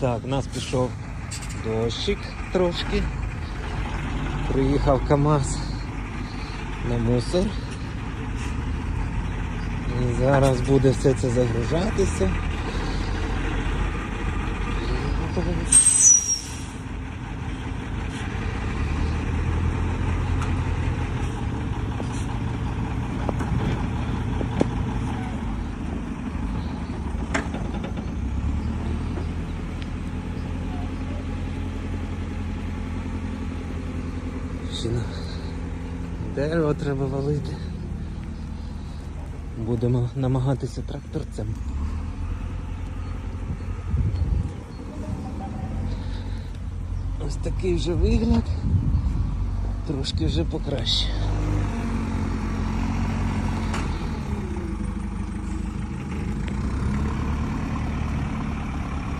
Так, у нас пішов дощик трошки. Приїхав КАМАЗ на мусор. І зараз буде все це загружатися. Ще дерево треба валити. Будемо намагатися тракторцем. Ось такий вже вигляд. Трошки вже покраще.